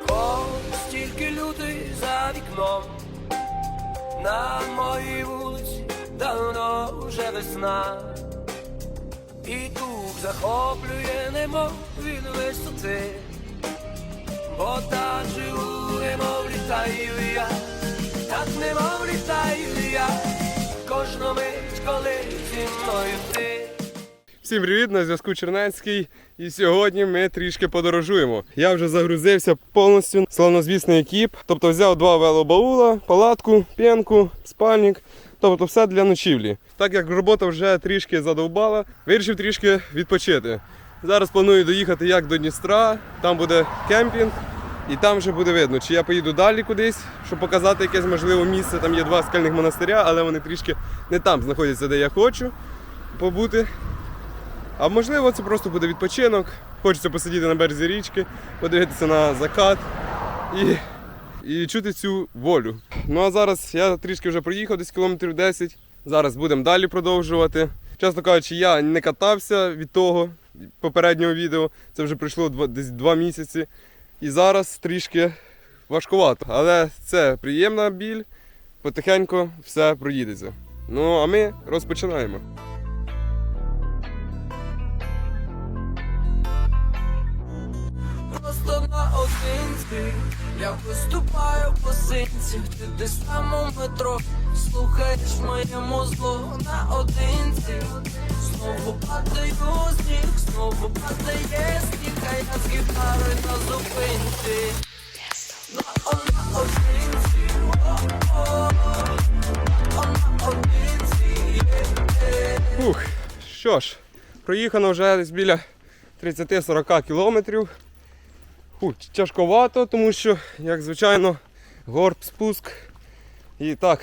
якого стільки людей за вікном. На моїй вулиці давно вже весна, і дух захоплює немов від висоти, бо так живу, немов літаю я, так немов літаю я, кожну мить, коли зі мною ти. Всім привіт, на зв'язку Чернецький. І сьогодні ми трішки подорожуємо. Я вже загрузився повністю славнозвісний екіп. Тобто взяв два велобаула, палатку, п'янку, спальник. Тобто все для ночівлі. Так як робота вже трішки задовбала, вирішив трішки відпочити. Зараз планую доїхати як до Дністра, там буде кемпінг, і там вже буде видно, чи я поїду далі кудись, щоб показати якесь можливе місце. Там є два скальних монастиря, але вони трішки не там знаходяться, де я хочу побути. А можливо, це просто буде відпочинок. Хочеться посидіти на березі річки, подивитися на закат і, і чути цю волю. Ну а зараз я трішки вже проїхав десь кілометрів 10. Зараз будемо далі продовжувати. Чесно кажучи, я не катався від того попереднього відео. Це вже пройшло десь два місяці. І зараз трішки важкувато. Але це приємна біль, потихеньку все проїдеться. Ну а ми розпочинаємо. Просто наодинці я виступаю по синці, ти десь там у метро слухаєш моє мозло наодинці. Знову падаю з ніг, знову падає сніг, а я з гітарою на зупинці. На наодинці, о-о, наодинці, є-є. Що ж, проїхано вже десь біля 30-40 кілометрів. Фух, тяжковато, тому що, як звичайно, горб спуск. І так,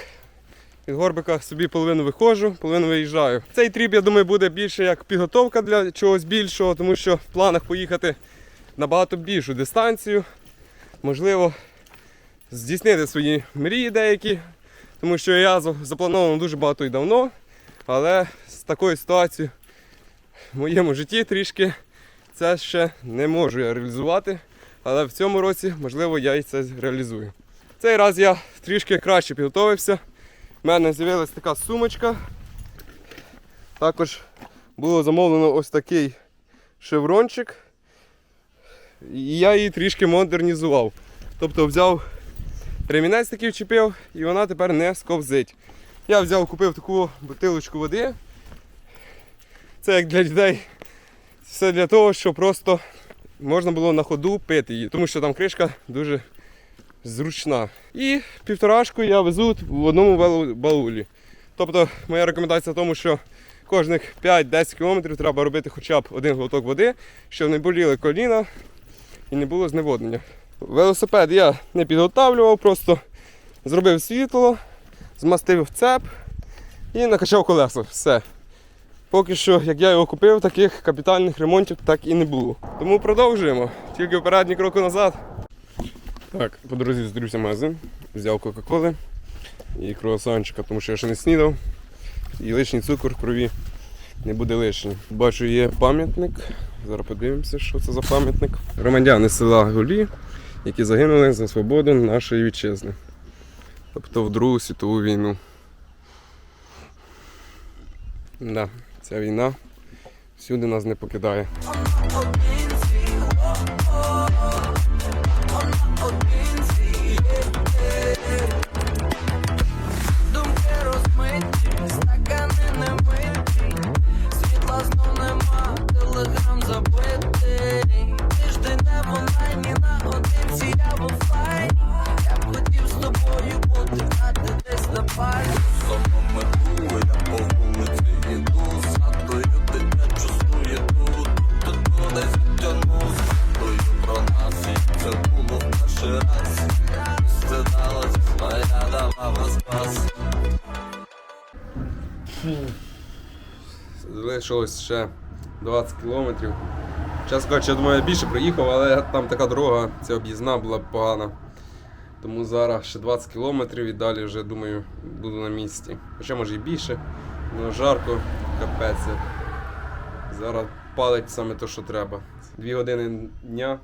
від горбика собі половину виходжу, половину виїжджаю. Цей тріп, я думаю, буде більше як підготовка для чогось більшого, тому що в планах поїхати набагато більшу дистанцію. Можливо, здійснити свої мрії деякі, тому що я за- заплановано дуже багато і давно. Але з такою ситуацією в моєму житті трішки це ще не можу я реалізувати. Але в цьому році, можливо, я і це реалізую. Цей раз я трішки краще підготовився. У мене з'явилася така сумочка. Також було замовлено ось такий шеврончик. І я її трішки модернізував. Тобто взяв ремінець такий вчепив і вона тепер не сковзить. Я взяв, купив таку бутилочку води. Це як для людей. Все для того, щоб просто можна було на ходу пити її, тому що там кришка дуже зручна. І півторашку я везу в одному баулі. Тобто моя рекомендація в тому, що кожних 5-10 кілометрів треба робити хоча б один глоток води, щоб не боліли коліна і не було зневоднення. Велосипед я не підготавлював, просто зробив світло, змастив цеп і накачав колеса. Все. Поки що, як я його купив, таких капітальних ремонтів так і не було. Тому продовжуємо. Тільки вперед, ні кроку назад. Так, по дорозі зустрівся магазин, взяв Кока-Коли і круасанчика, тому що я ще не снідав. І лишній цукор в крові не буде лишній. Бачу, є пам'ятник. Зараз подивимося, що це за пам'ятник. Громадяни села Голі, які загинули за свободу нашої вітчизни. Тобто в Другу світову війну. Да, ця війна всюди нас не покидає. Одинці, о-о, одинці, є-є. Думки розмиті, стакани не миті, Залишилось ще 20 кілометрів. Чесно кажучи, я думаю, я більше проїхав, але там така дорога, ця об'їзна була погана. Тому зараз ще 20 кілометрів і далі вже думаю буду на місці. Хоча може і більше, але жарко, капець. Зараз палить саме те, що треба. Дві години дня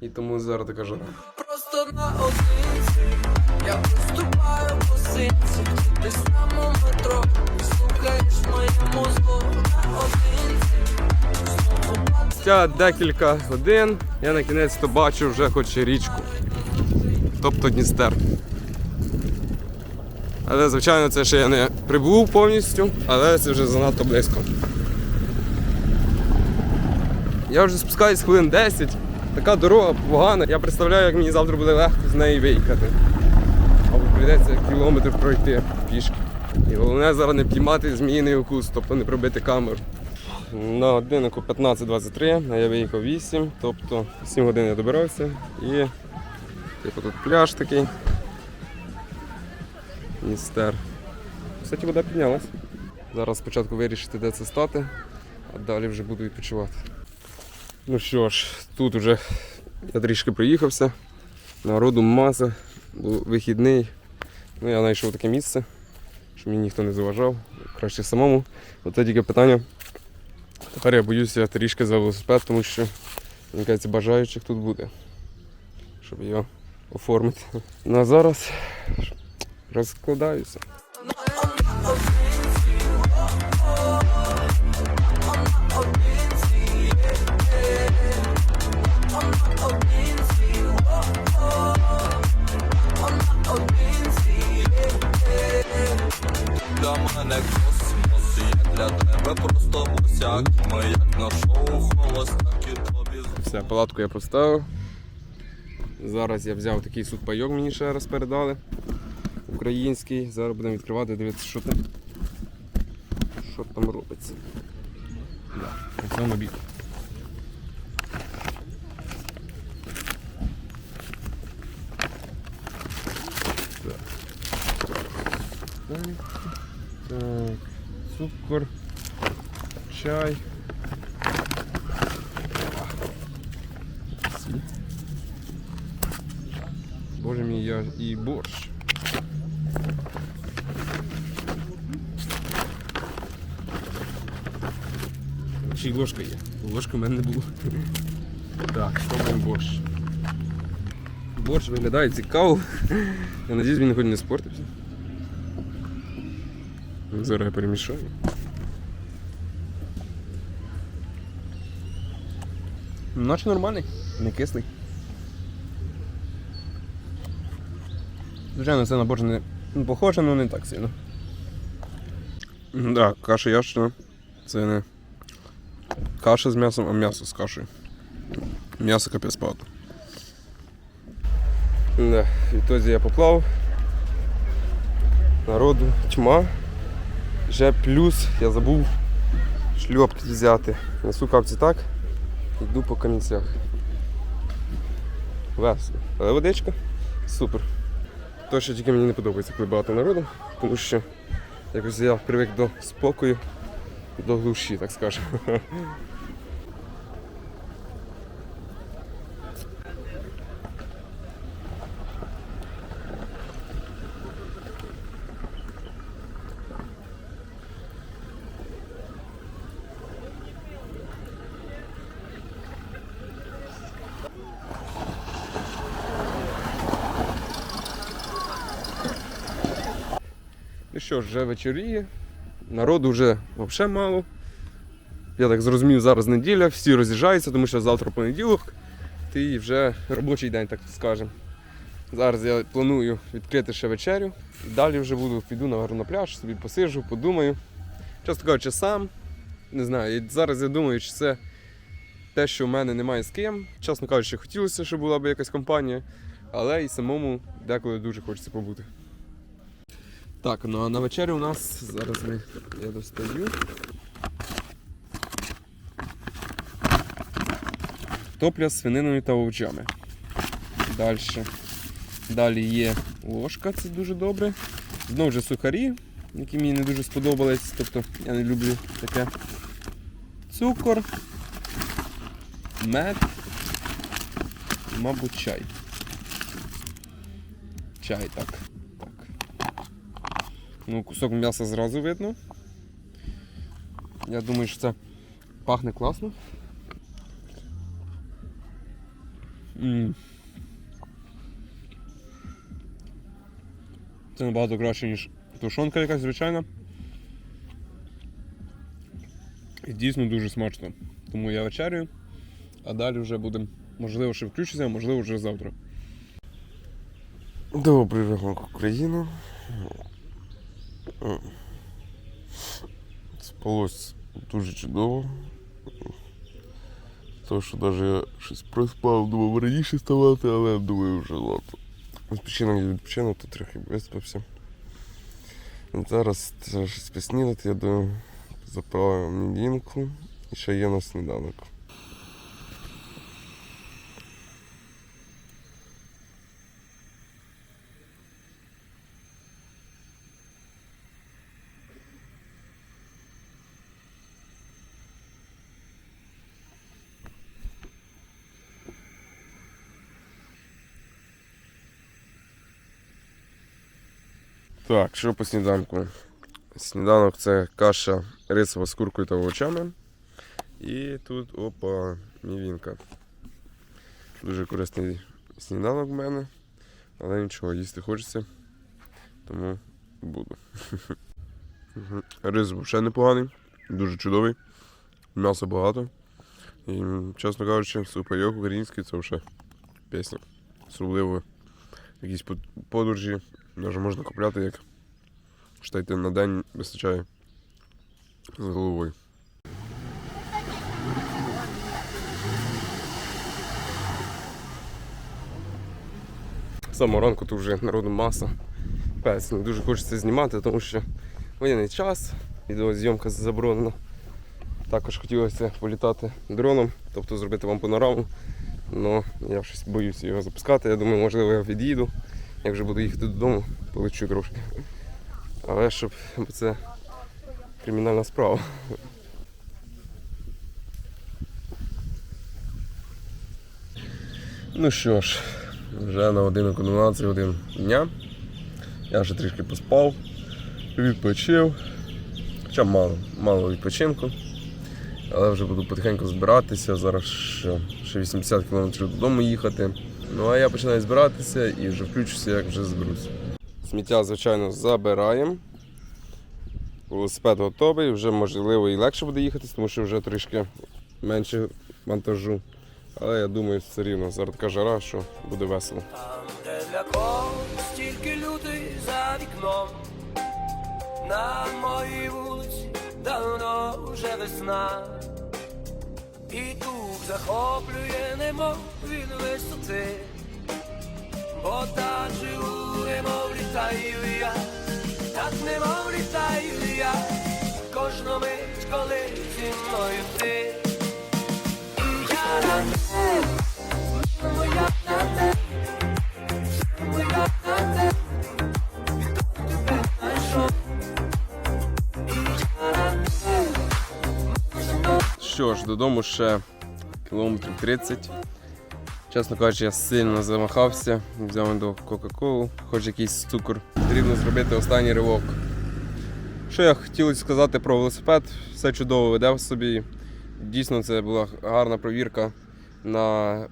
І тому зараз така жара. Просто наодинці Я приступаю по синці Ти сам метро Спустя декілька годин я на кінець то бачу вже хоч річку. Тобто Дністер. Але, звичайно, це ще я не прибув повністю, але це вже занадто близько. Я вже спускаюсь хвилин 10. Така дорога погана. Я представляю, як мені завтра буде легко з неї виїхати. Або прийдеться кілометр пройти пішки. І головне зараз не піймати зміїний укус, тобто не пробити камеру. На годиннику 15.23, а я виїхав 8, тобто 7 годин я добирався і типу тут пляж такий. Містер. Кстати, вода піднялась. Зараз спочатку вирішити, де це стати, а далі вже буду відпочивати. Ну що ж, тут вже я трішки проїхався. Народу маса, був вихідний. Ну, я знайшов таке місце, мені ніхто не заважав. Краще самому. Оце тільки питання. Тепер я боюся трішки за велосипед, тому що мені кажеться, бажаючих тут буде, щоб його оформити. Ну а зараз розкладаюся. Палатку я поставив. Зараз я взяв такий сухпайок, мені ще раз передали. Український. Зараз будемо відкривати, дивитися, що там. Що там робиться. Да, цьому. Так. Так. Цукор. Чай. Боже мій, я і борщ. Ще й ложка є. Ложки в мене не було. Так, пробуємо борщ. Борщ виглядає цікаво. Я надіюсь, він хоч не спортився. Зараз я перемішаю. Наче нормальний, не кислий. Звичайно, це на борщ не ну, похоже, але не так сильно. Так, да, каша ящина. Це не каша з м'ясом, а м'ясо з кашею. М'ясо капець багато. Да, відтоді я поплав. Народу тьма. Вже плюс я забув шльопки взяти. Несу капці так. Йду по камінцях. Весело. Але водичка супер. То, що тільки мені не подобається, коли багато народу, тому що якось я привик до спокою, до глуші, так скажемо. Що ж, вже вечоріє, народу вже взагалі мало. Я так зрозумів, зараз неділя, всі роз'їжджаються, тому що завтра понеділок, і вже робочий день, так скажемо. Зараз я планую відкрити ще вечерю. Далі вже буду, піду на пляж, собі посиджу, подумаю. Часто кажучи, сам. Не знаю, і зараз я думаю, чи це те, що в мене немає з ким. Чесно кажучи, хотілося, щоб була б якась компанія, але і самому деколи дуже хочеться побути. Так, ну а на вечерю у нас зараз ми, я достаю. Топля з свининою та овочами. Далі. Далі є ложка, це дуже добре. Знову ж сухарі, які мені не дуже сподобались. Тобто я не люблю таке. Цукор, мед, мабуть, чай. Чай, так. Ну, кусок м'яса зразу видно. Я думаю, що це пахне класно. М. Це набагато краще, ніж тушонка якась звичайна. І дійсно дуже смачно. Тому я вечерю, а далі вже будемо, можливо, ще включитися, а можливо, вже завтра. Добрий ранок, Україна. Спалось дуже чудово. То, що навіть я щось проспав, думав раніше ставати, але думаю вже ладно. Відпочинок я відпочинок, то трохи виспався. Зараз треба щось поснідати, я думаю, заправив мівінку і ще є на сніданок. Так, що по сніданку? Сніданок це каша рисова з куркою та овочами. І тут опа, мівінка. Дуже корисний сніданок в мене. Але нічого, їсти хочеться. Тому буду. Рис взагалі непоганий, дуже чудовий. М'яса багато. І, чесно кажучи, супайок український це вже пісня. Особливо якісь подорожі. Навіть можна купляти як Штайте на день вистачає з головою. Самого ранку тут вже народу маса. Пець не дуже хочеться знімати, тому що воєнний час, відеозйомка заборонена. Також хотілося політати дроном, тобто зробити вам панораму. але я щось боюся його запускати. Я думаю, можливо, я від'їду. Як вже буду їхати додому, полечу трошки. Але щоб це кримінальна справа. Ну що ж, вже на годинку 12 годин дня. Я вже трішки поспав, відпочив. Хоча мало, мало відпочинку. Але вже буду потихеньку збиратися. Зараз ще 80 км додому їхати. Ну а я починаю збиратися і вже включуся, як вже зберусь. Сміття, звичайно, забираємо. Велосипед готовий, вже можливо і легше буде їхати, тому що вже трішки менше вантажу. Але я думаю, все рівно зараз така жара, що буде весело. Там, де для когось тільки люди за вікном. На моїй вулиці давно вже весна. І дух захоплює, немов він висоти. Бо так живу, немов літаю я, так немов літаю я, кожну мить, коли зі мною ти. Я на те, моя на те. Що ж, додому ще кілометрів 30. Чесно кажучи, я сильно замахався, взяв до Кока-Колу, хоч якийсь цукор. Потрібно зробити останній ривок. Що я хотів сказати про велосипед, все чудово веде в собі. Дійсно, це була гарна провірка на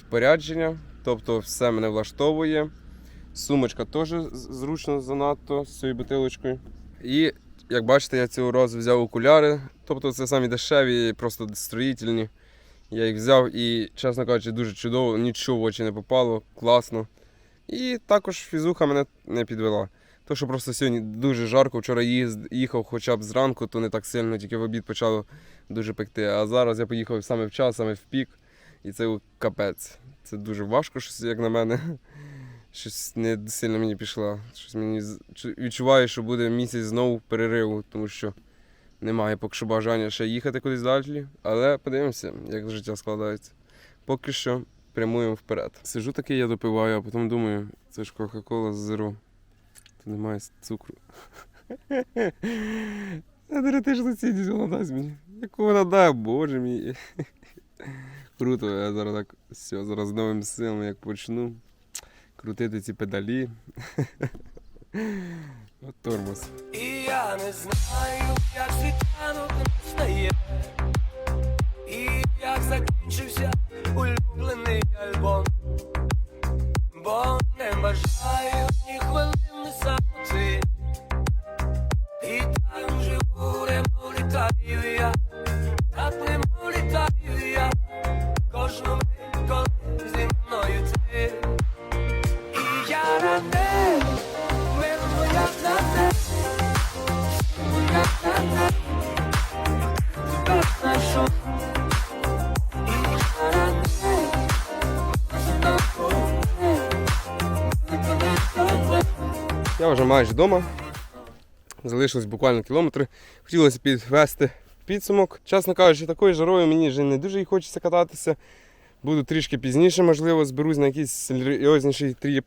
спорядження, тобто все мене влаштовує. Сумочка теж зручно занадто з цією бутилочкою. І як бачите, я цього разу взяв окуляри, тобто це самі дешеві, просто строїтельні. Я їх взяв і, чесно кажучи, дуже чудово, нічого в очі не попало, класно. І також фізуха мене не підвела. То, що просто сьогодні дуже жарко, вчора їхав хоча б зранку, то не так сильно, тільки в обід почало дуже пекти. А зараз я поїхав саме в час, саме в пік, і це капець. Це дуже важко, щось, як на мене. Щось не сильно мені пішло. Щось мені відчуваю, що буде місяць знову перериву, тому що немає поки що бажання ще їхати кудись далі. Але подивимося, як життя складається. Поки що прямуємо вперед. Сижу такий, я допиваю, а потім думаю, це ж Кока-Кола Zero. Тут немає цукру. Теоретично цінність вона дасть мені. Яку вона дає, боже мій. Круто, я зараз так все, зараз з новим силами як почну крутити ці педалі. От тормоз. І я не знаю, як світанок настає, і як закінчився улюблений альбом, бо не бажаю ні хвилини майже вдома. Залишилось буквально кілометри. Хотілося підвести підсумок. Чесно кажучи, такою жарою мені вже не дуже хочеться кататися. Буду трішки пізніше, можливо, зберусь на якийсь серйозніший тріп.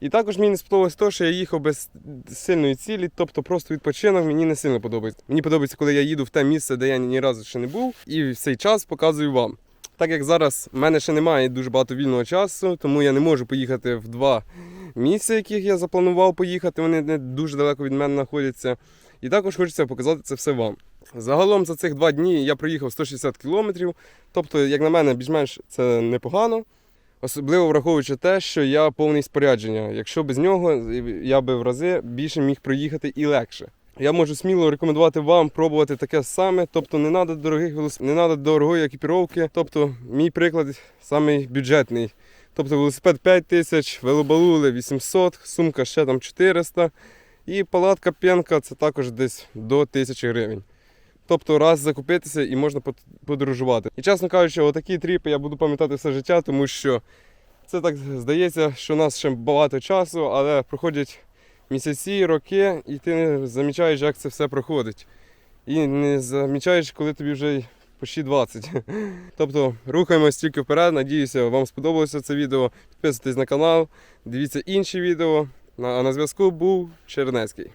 І також мені не сподобалось те, що я їхав без сильної цілі, тобто просто відпочинок мені не сильно подобається. Мені подобається, коли я їду в те місце, де я ні разу ще не був, і в цей час показую вам. Так як зараз в мене ще немає дуже багато вільного часу, тому я не можу поїхати в два місця, яких я запланував поїхати. Вони не дуже далеко від мене знаходяться. І також хочеться показати це все вам. Загалом за цих два дні я проїхав 160 кілометрів. Тобто, як на мене, більш-менш це непогано. Особливо враховуючи те, що я повний спорядження. Якщо без нього, я би в рази більше міг проїхати і легше. Я можу сміло рекомендувати вам пробувати таке саме, тобто не треба дорогих велос- не треба дорогої екіпіровки. Тобто, мій приклад самий бюджетний. Тобто велосипед 5 тисяч, велобалули 800, сумка ще там 400. І палатка п'янка це також десь до 1000 гривень. Тобто раз закупитися і можна подорожувати. І чесно кажучи, отакі тріпи я буду пам'ятати все життя, тому що це так здається, що у нас ще багато часу, але проходять місяці, роки, і ти не замічаєш, як це все проходить. І не замічаєш, коли тобі вже почти 20. Тобто рухаємось тільки вперед. Надіюся, вам сподобалося це відео. Підписуйтесь на канал, дивіться інші відео. А на зв'язку був Чернецький.